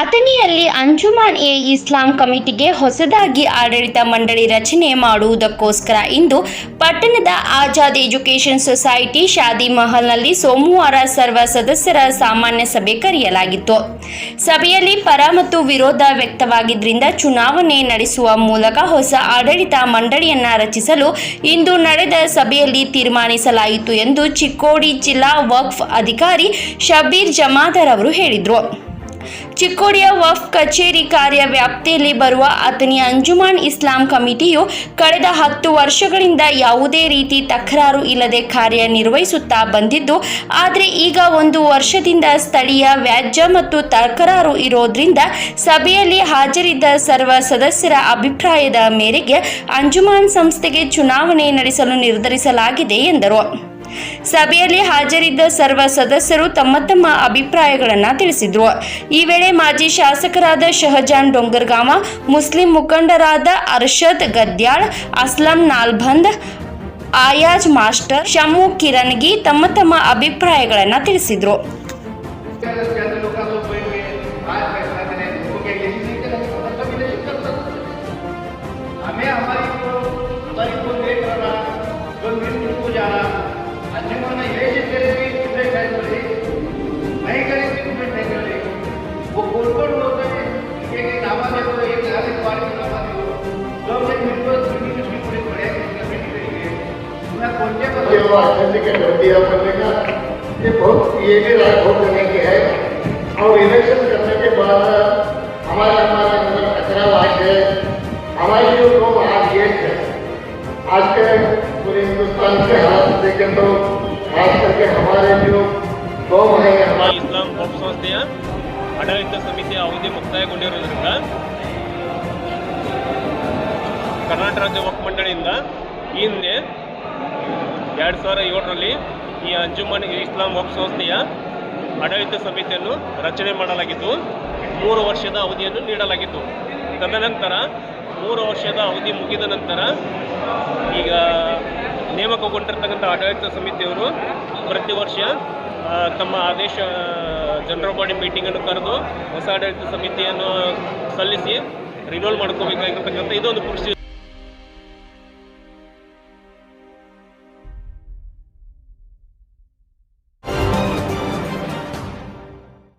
ಅಥಣಿಯಲ್ಲಿ Anjuman A ಇಸ್ಲಾಂ ಕಮಿಟಿಗೆ ಹೊಸದಾಗಿ ಆಡಳಿತ ಮಂಡಳಿ ರಚನೆ ಮಾಡುವುದಕ್ಕೋಸ್ಕರ ಇಂದು ಪಟ್ಟಣದ ಆಜಾದ್ ಎಜುಕೇಷನ್ ಸೊಸೈಟಿ ಶಾದಿ ಮಹಲ್ನಲ್ಲಿ ಸೋಮವಾರ ಸರ್ವ ಸದಸ್ಯರ ಸಾಮಾನ್ಯ ಸಭೆ ಕರೆಯಲಾಗಿತ್ತು. ಸಭೆಯಲ್ಲಿ ಪರ ಮತ್ತು ವಿರೋಧ ವ್ಯಕ್ತವಾಗಿದ್ದರಿಂದ ಚುನಾವಣೆ ನಡೆಸುವ ಮೂಲಕ ಹೊಸ ಆಡಳಿತ ಮಂಡಳಿಯನ್ನ ರಚಿಸಲು ಇಂದು ನಡೆದ ಸಭೆಯಲ್ಲಿ ತೀರ್ಮಾನಿಸಲಾಯಿತು ಎಂದು ಚಿಕ್ಕೋಡಿ ಜಿಲ್ಲಾ ವಕ್ಫ್ ಅಧಿಕಾರಿ ಶಬೀರ್ ಜಮಾದರ್ ಅವರು ಹೇಳಿದರು. ಚಿಕ್ಕೋಡಿಯ ವಫ್ ಕಚೇರಿ ಕಾರ್ಯ ವ್ಯಾಪ್ತಿಯಲ್ಲಿ ಬರುವ ಅಥಣಿ ಅಂಜುಮಾನ್ ಇಸ್ಲಾಂ ಕಮಿಟಿಯು ಕಳೆದ ಹತ್ತು ವರ್ಷಗಳಿಂದ ಯಾವುದೇ ರೀತಿ ತಕರಾರು ಇಲ್ಲದೆ ಕಾರ್ಯನಿರ್ವಹಿಸುತ್ತಾ ಬಂದಿದ್ದು, ಆದರೆ ಈಗ ಒಂದು ವರ್ಷದಿಂದ ಸ್ಥಳೀಯ ವ್ಯಾಜ್ಯ ಮತ್ತು ತಕರಾರು ಇರೋದ್ರಿಂದ ಸಭೆಯಲ್ಲಿ ಹಾಜರಿದ್ದ ಸರ್ವ ಸದಸ್ಯರ ಅಭಿಪ್ರಾಯದ ಮೇರೆಗೆ ಅಂಜುಮಾನ್ ಸಂಸ್ಥೆಗೆ ಚುನಾವಣೆ ನಡೆಸಲು ನಿರ್ಧರಿಸಲಾಗಿದೆ ಎಂದರು. ಸಭೆಯಲ್ಲಿ ಹಾಜರಿದ್ದ ಸರ್ವ ಸದಸ್ಯರು ತಮ್ಮ ತಮ್ಮ ಅಭಿಪ್ರಾಯಗಳನ್ನು ತಿಳಿಸಿದರು ಈ ವೇಳೆ ಮಾಜಿ ಶಾಸಕರಾದ ಶಹಜಾನ್ ಡೊಂಗರ್ಗಾಮ ಮುಸ್ಲಿಂ ಮುಖಂಡರಾದ ಅರ್ಷದ್ ಗದ್ಯಾಳ್ ಅಸ್ಲಂ ನಾಲ್ಬಂದ್ ಆಯಾಜ್ ಮಾಸ್ಟರ್ ಶಮು ಕಿರಣ್ಗಿ ತಮ್ಮ ತಮ್ಮ ಅಭಿಪ್ರಾಯಗಳನ್ನು ತಿಳಿಸಿದರು ज्यादा लोकांना पहिले ये वो अध्यक्ष के गद्दिया करने का ये बहुत ये भी राय बहुत करने की है और इलेक्शन करने के बाद हमारा हमारे अंदर कचरा लाश है हमारी जो लोग आज ये है आज के पूरे हिंदुस्तान के हालात देखें तो खास करके हमारे जो गाँव है हमारे ಇಸ್ಲಾಂ ಪೋಪ್ ಸಂಸ್ಥೆಯ ಆಡಳಿತ ಸಮಿತಿಯ ಅವಧಿ ಮುಕ್ತಾಯಗೊಂಡಿರುವುದರಿಂದ ಕರ್ನಾಟಕ ರಾಜ್ಯ ವಕ್ಫ್ ಮಂಡಳಿಯಿಂದ ಈ ಹಿಂದೆ ಎರಡು ಸಾವಿರ ಏಳರಲ್ಲಿ ಈ ಅಂಜುಮನ್ ಇಸ್ಲಾಂ ವಕ್ಫ್ ಸಂಸ್ಥೆಯ ಆಡಳಿತ ಸಮಿತಿಯನ್ನು ರಚನೆ ಮಾಡಲಾಗಿತ್ತು. ಮೂರು ವರ್ಷದ ಅವಧಿಯನ್ನು ನೀಡಲಾಗಿತ್ತು. ತದನಂತರ ಮೂರು ವರ್ಷದ ಅವಧಿ ಮುಗಿದ ನಂತರ ಈಗ ನೇಮಕಗೊಂಡಿರ್ತಕ್ಕಂಥ ಆಡಳಿತ ಸಮಿತಿಯವರು ಪ್ರತಿ ವರ್ಷ ತಮ್ಮ ಆದೇಶ ಜನರಲ್ ಬಾಡಿ ಮೀಟಿಂಗನ್ನು ಕರೆದು ಹೊಸ ಆಡಳಿತ ಸಮಿತಿಯನ್ನು ಸಲ್ಲಿಸಿ ರಿನೋಲ್ ಮಾಡ್ಕೋಬೇಕಾಗಿರ್ತಕ್ಕಂಥ ಇದೊಂದು ಪ್ರೊಸೀಜರ್